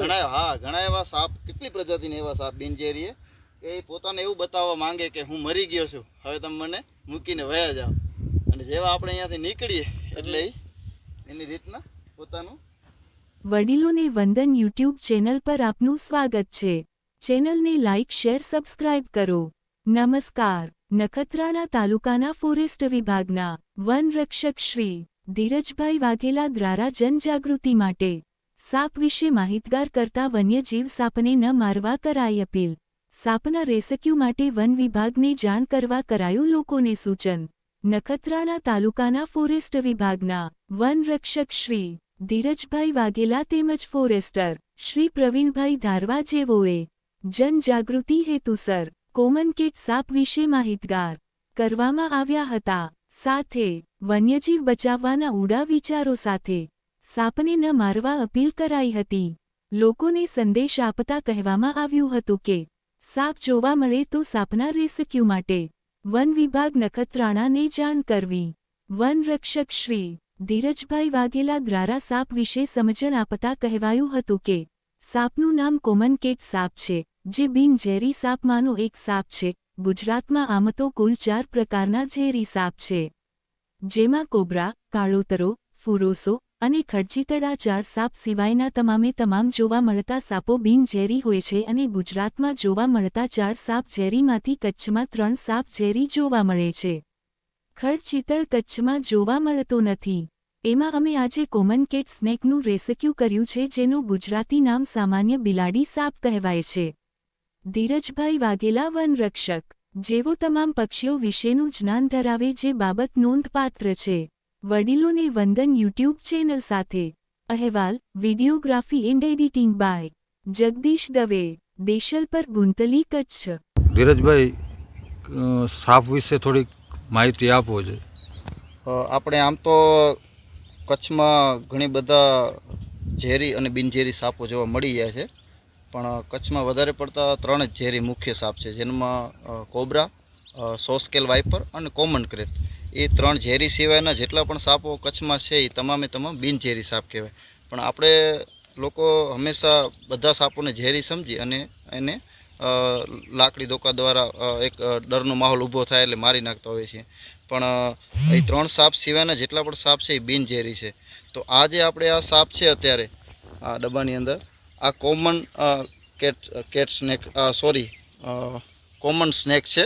ઘણા હા ઘણા એવા સાપ કેટલી પ્રજાતિના એવા સાપ બિનઝેરીએ કે એ પોતાને એવું બતાવવા માંગે કે હું મરી ગયો છું હવે તમે મને મૂકીને વયા જાઓ. અને જેવા આપણે અહીંયાથી નીકળીએ એટલે એની રીતના પોતાનું વડીલોને વંદન યુટ્યુબ ચેનલ પર આપનું સ્વાગત છે. ચેનલને લાઇક શેર સબસ્ક્રાઇબ કરો. નમસ્કાર. નખત્રાણા તાલુકાના ફોરેસ્ટ વિભાગના વન રક્ષક શ્રી ધીરજભાઈ વાઘેલા દ્વારા જનજાગૃતિ માટે સાપ વિશે માહિતગાર કરતા વન્યજીવ સાપને ન મારવા કરાઈ અપીલ. સાપના રેસ્ક્યુ માટે વન વિભાગને જાણ કરવા કરાયું લોકોને સૂચન. નખત્રાણા તાલુકાના ફોરેસ્ટ વિભાગના વનરક્ષક શ્રી ધીરજભાઈ વાઘેલા તેમજ ફોરેસ્ટર શ્રી પ્રવીણભાઈ ધારવા જેઓએ જનજાગૃતિ હેતુસર કોમન કિટ સાપ વિશે માહિતગાર કરવામાં આવ્યા હતા. સાથે વન્યજીવ બચાવવાના ઉડા વિચારો સાથે સાપને ન મારવા અપીલ કરાઈ હતી. લોકોને સંદેશ આપતા કહેવામાં આવ્યું હતું કે, સાપ જોવા મળે તો સાપના રેસ્ક્યુ માટે વન વિભાગ નખત્રાણાને જાણ કરવી. વન રક્ષક શ્રી ધીરજભાઈ વાઘેલા દ્વારા સાપ વિશે સમજણ આપતા કહેવાયું હતું કે, સાપનું નામ કોમન કેટ સાપ છે, જે બિન ઝેરી સાપમાંનો એક સાપ છે. ગુજરાતમાં આમ તો કુલ ચાર પ્રકારના ઝેરી સાપ છે. જેમાં કોબ્રા, કાળોતરો, ફુરોસો અને ખડચીતડા ચાર સાપ સિવાયના તમામે તમામ જોવા મળતા સાપો બિનઝેરી હોય છે અને ગુજરાતમાં જોવા મળતા ચાર સાપ ઝેરીમાંથી કચ્છમાં ત્રણ સાપ ઝેરી જોવા મળે છે. ખડચિતળ કચ્છમાં જોવા મળતો નથી. એમાં અમે આજે કોમન કેટ સ્નેકનું રેસ્ક્યુ કર્યું છે જેનું ગુજરાતી નામ સામાન્ય બિલાડી સાપ કહેવાય છે. ધીરજભાઈ વાઘેલા વનરક્ષક જેવો તમામ પક્ષીઓ વિશેનું જ્ઞાન ધરાવે જે બાબત નોંધપાત્ર છે. વડીલોને વંદન યુટ્યુબ ચેનલ સાથે. અહેવાલ videography and editing by Jagdish Dave Deshalpar Guntli Kutch. Dhirajbhai સાપ વિશે થોડીક માહિતી આપો છે આપણે આમ તો કચ્છમાં ઘણી બધા ઝેરી અને બિનઝેરી સાપો જોવા મળી ગયા છે. પણ કચ્છમાં વધારે પડતા ત્રણ જ ઝેરી મુખ્ય સાપ છે જેમાં કોબરા સોસ્કેલ વાઇપર અને કોમન ક્રેટ. એ ત્રણ ઝેરી સિવાયના જેટલા પણ સાપો કચ્છમાં છે, એ તમામે તમામ બિનઝેરી સાપ કહેવાય. પણ આપણે લોકો હંમેશા બધા સાપોને ઝેરી સમજી અને એને લાકડી દોકા દ્વારા એક ડરનો માહોલ ઊભો થાય એટલે મારી નાખતા હોય છે. પણ એ ત્રણ સાપ સિવાયના જેટલા પણ સાપ છે, એ બિનઝેરી છે. તો આ જે આપણે આ સાપ છે અત્યારે, આ ડબ્બાની અંદર, આ common cat cat snake sorry common snake છે,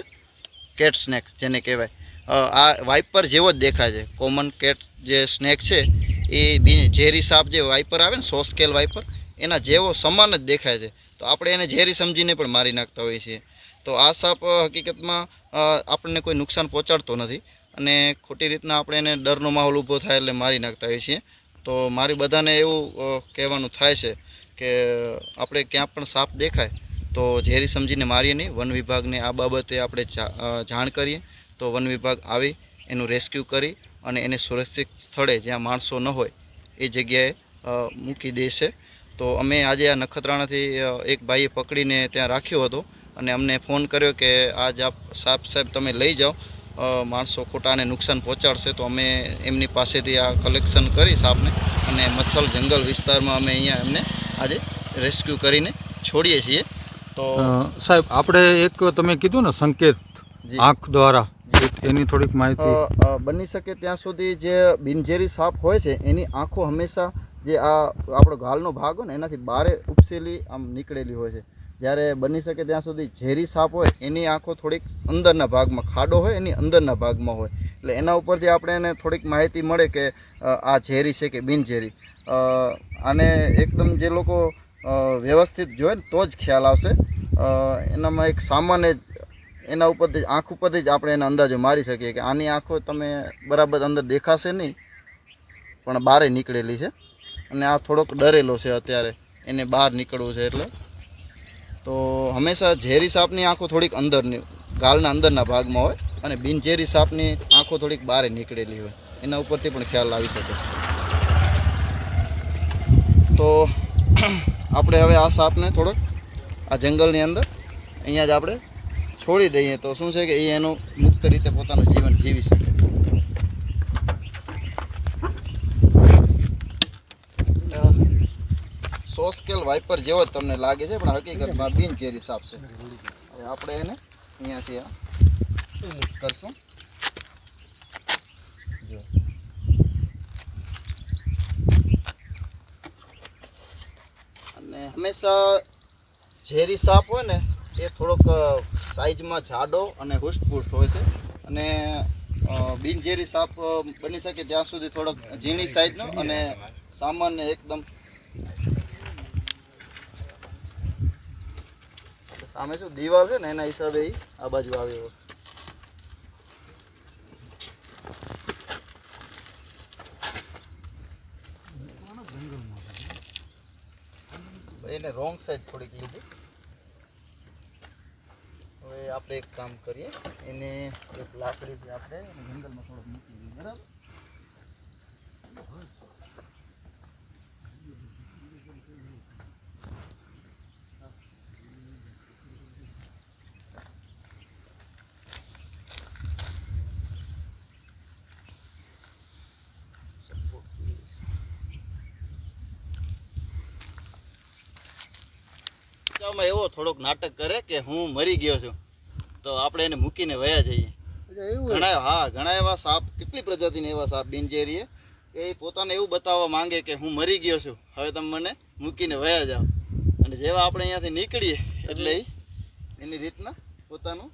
કેટ સ્નેક જેને કહેવાય. આ વાઇપર જેવો જ દેખાય છે. કોમન કેટ જે સ્નેક છે, એ બી ઝેરી સાપ જે વાઇપર આવે ને, સોસ્કેલ વાઇપર, એના જેવો સમાન જ દેખાય છે. તો આપણે એને ઝેરી સમજીને પણ મારી નાખતા હોઈએ છીએ. તો આ સાપ હકીકતમાં આપણને કોઈ નુકસાન પહોંચાડતો નથી અને ખોટી રીતના આપણે એને ડરનો માહોલ ઊભો થાય એટલે મારી નાખતા હોઈએ છીએ. તો મારી બધાને એવું કહેવાનું થાય છે કે, આપણે ક્યાં પણ સાપ દેખાય, તો ઝેરી સમજીને મારીએ નહીં. વન વિભાગને આ બાબતે આપણે જાણ કરીએ. તો વન વિભાગ આવી એનું રેસ્ક્યુ કરી અને એને સુરક્ષિત સ્થળે જ્યાં માણસો ન હોય એ જગ્યાએ મૂકી દેશે તો અમે આજે આ નખત્રાણાથી એક ભાઈએ પકડીને ત્યાં રાખ્યો હતો અને અમને ફોન કર્યો કે આજ આપ સાપ સાહેબ તમે લઈ જાઓ માણસો ખોટાને નુકસાન પહોંચાડશે. તો અમે એમની પાસેથી આ કલેક્શન કરી સાપને અને મચ્છલ જંગલ વિસ્તારમાં અમે અહીંયા એમને આજે રેસ્ક્યુ કરીને છોડીએ છીએ. તો સાહેબ આપણે એક તમે કીધું ને સંકેત. આંખ દ્વારા એની થોડીક માહિતી. બની શકે ત્યાં સુધી જે બિનઝેરી સાપ હોય છે, એની આંખો હંમેશા જે આ આપણો ગાલનો ભાગ હોય ને, એનાથી બારે ઉપસેલી આમ નીકળેલી હોય છે. જ્યારે બની શકે ત્યાં સુધી ઝેરી સાપ હોય, એની આંખો થોડીક અંદરના ભાગમાં, ખાડો હોય, એની અંદરના ભાગમાં હોય. એટલે એના ઉપરથી આપણે એને થોડીક માહિતી મળે કે આ ઝેરી છે કે બિનઝેરી. અને એકદમ જે લોકો વ્યવસ્થિત જોવે ને, તો જ ખ્યાલ આવશે. એનામાં એક સામાન્ય એના ઉપરથી આંખ ઉપરથી જ આપણે એનો અંદાજો મારી શકીએ કે આની આંખો તમે બરાબર અંદર દેખાશે નહીં, પણ બહારે નીકળેલી છે. અને આ થોડોક ડરેલો છે અત્યારે, એને બહાર નીકળવું છે એટલે. તો હંમેશા ઝેરી સાપની આંખો થોડીક અંદરની, ગાલના અંદરના ભાગમાં હોય અને બિનઝેરી સાપની આંખો થોડીક બહાર નીકળેલી હોય. એના ઉપરથી પણ ખ્યાલ આવી શકે. તો આપણે હવે આ સાપને થોડોક, આ જંગલની અંદર, અહીંયા જ આપણે છોડી દઈએ તો શું છે કે એ એનું મુક્ત રીતે પોતાનું જીવન જીવી શકે. સો સ્કેલ વાઇપર જેવો જ તમને લાગે છે, પણ હકીકતમાં બિનચેરી સાપ છે. આપણે એને અહીંયાથી આ કરશું. જો. અને હંમેશા ઝેરી સાપ હોય ને, એ થોડોક સાઈઝમાં જાડો અને હુષ્ટપુષ્ટ હોય છે. અને બિનઝેરી સાપ બની શકે ત્યાં સુધી થોડોક ઝીણી સાઈઝનો અને સામાન્ય એકદમ સામે શું દીવાલ છે ને, એના હિસાબે આ બાજુ આવ્યો હશે એને રોંગ સાઈડ થોડીક લીધી. આપણે એક કામ કરીએ. એને એક લાકડીથી આપણે જંગલમાં થોડોક મૂકી દઈએ. બરાબર? એવો થોડોક નાટક કરે કે હું મરી ગયો છું. તો આપણે એને મૂકીને વયા જઈએ. ઘણા હા ઘણા એવા સાપ કેટલી પ્રજાતિના એવા સાપ બિનજેરીએ કે એ પોતાને એવું બતાવવા માંગે કે હું મરી ગયો છું. હવે તમે મને મૂકીને વયા જાઓ. અને જેવા આપણે અહીંયાથી નીકળીએ એટલે એની રીતના પોતાનું